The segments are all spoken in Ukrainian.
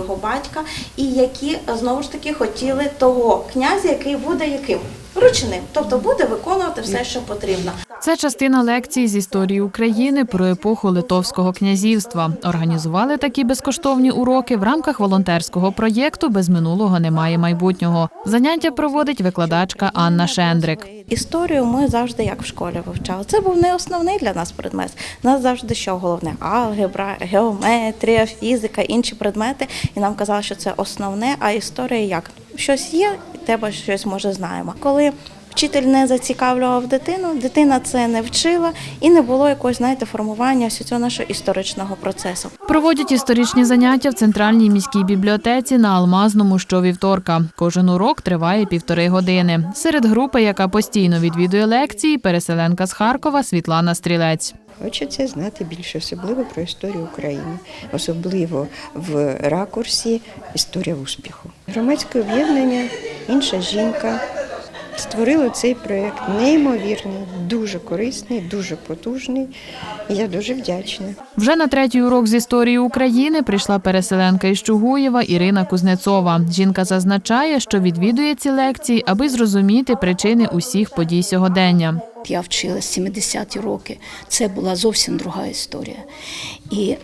його батька, і які знову ж таки хотіли того князя, який буде яким ручним, тобто буде виконувати все, що потрібно. Це частина лекцій з історії України про епоху Литовського князівства. Організували такі безкоштовні уроки в рамках волонтерського проєкту Без минулого немає майбутнього. Заняття проводить викладачка Анна Шендрик. Історію ми завжди як в школі вивчали. Це був не основний для нас предмет. У нас завжди що головне алгебра, геометрія, фізика, інші предмети. І нам казали, що це основне, а історія як щось є, і тебе щось може знаємо. Коли вчитель не зацікавлював дитину, дитина це не вчила і не було якогось, знаєте, формування ось цього нашого історичного процесу. Проводять історичні заняття в центральній міській бібліотеці на Алмазному щовівторка. Кожен урок триває півтори години. Серед групи, яка постійно відвідує лекції, переселенка з Харкова Світлана Стрілець. Хочеться знати більше, особливо про історію України, особливо в ракурсі історія успіху. Громадське об'єднання, інша жінка створило цей проєкт неймовірний, дуже корисний, дуже потужний. І я дуже вдячна. Вже на третій урок з історії України прийшла переселенка із Чугуєва Ірина Кузнецова. Жінка зазначає, що відвідує ці лекції, аби зрозуміти причини усіх подій сьогодення. Я вчилась 70-ті роки. Це була зовсім друга історія. І е,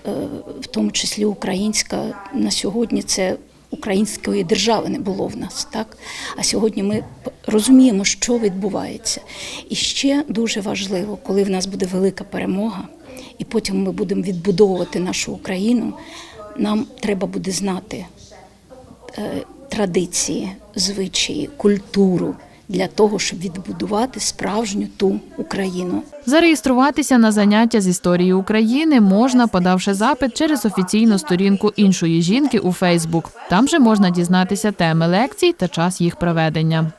в тому числі українська на сьогодні це української держави не було в нас, так? А сьогодні ми розуміємо, що відбувається. І ще дуже важливо, коли в нас буде велика перемога, і потім ми будемо відбудовувати нашу Україну. Нам треба буде знати е, традиції, звичаї, культуру для того, щоб відбудувати справжню ту Україну. Зареєструватися на заняття з історії України можна, подавши запит через офіційну сторінку іншої жінки у Фейсбук. Там же можна дізнатися теми лекцій та час їх проведення.